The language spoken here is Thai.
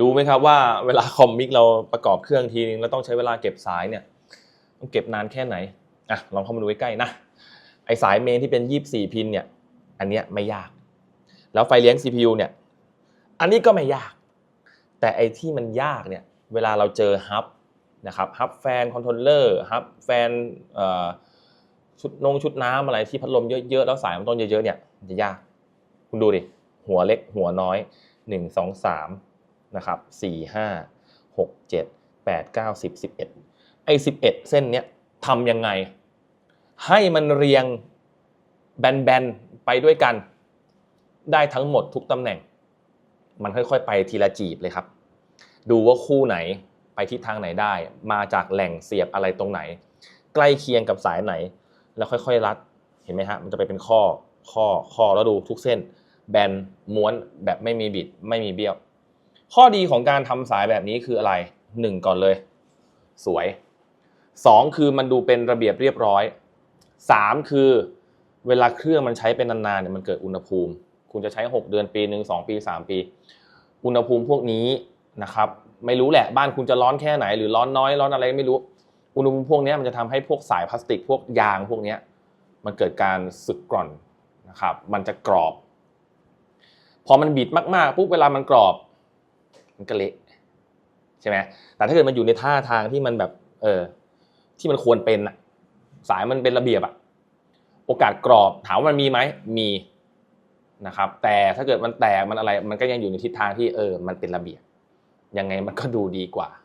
รู้ไหมครับว่าเวลาคอมมิกเราประกอบเครื่องทีนึงแล้วต้องใช้เวลาเก็บสายเนี่ยต้องเก็บนานแค่ไหนอะลองเข้ามาดูใกล้ๆนะไอสายเมนที่เป็น 24 พินเนี่ยอันเนี้ยไม่ยาก แล้วไฟเลี้ยง CPU เนี่ยอันนี้ก็ไม่ยาก แต่ไอที่มันยากเนี่ยเวลาเราเจอฮับนะครับฮับแฟนคอนโทรลเลอร์ฮับแฟนชุดนงชุดน้ำอะไรที่พัดลมเยอะๆแล้วสายมันต้นเยอะๆเนี่ยมันจะยาก คุณดูดิหัวเล็กหัวน้อย 1 2 3 นะครับ4 5 6 7 8 9 10 11ไอ้11เส้นเนี้ยทำยังไง ให้มันเรียงแบนๆ ไปด้วยกัน ได้ทั้งหมดทุกตำแหน่ง มันค่อยๆ ไปทีละจีบเลยครับ ดูว่าคู่ไหนไปทิศทางไหนได้ มาจากแหล่งเสียบอะไรตรงไหน ใกล้เคียงกับสายไหน แล้วค่อยๆรัดเห็นไหมฮะมันจะไปเป็นข้อข้อข้อแล้วดูทุกเส้น แบนม้วนแบบไม่มีบิดไม่มีเบี้ยว ข้อดีของการทำสายแบบนี้คืออะไรหนึ่งก่อนเลย สวยสองคือมันดูเป็นระเบียบเรียบร้อยสามคือเวลาเครื่องมันใช้เป็นนานๆเนี่ยมันเกิดอุณหภูมิ คุณจะใช้ 6 เดือนปีหนึ่งสองปี 3 ปี อุณหภูมิพวกนี้นะครับ ไม่รู้แหละบ้านคุณจะร้อนแค่ไหน หรือร้อนน้อยร้อนอะไรไม่รู้ อุณหภูมิพวกนี้มันจะทำให้พวกสายพลาสติกพวกยางพวกนี้มันเกิดการสึกกร่อนนะครับ มันจะกรอบ พอมันบิดมากๆปุ๊บเวลามันกรอบ มันก็เละใช่ไหมแต่ถ้าเกิดมันอยู่ในท่าทางที่มันแบบ เออ ที่มันควรเป็นอะสายมันเป็นระเบียบอะโอกาสกรอบถามว่ามันมีไหมมีนะครับ แต่ถ้าเกิดมันแตกมันอะไร มันก็ยังอยู่ในทิศทางที่เออ มันเป็นระเบียบยังไงมันก็ดูดีกว่า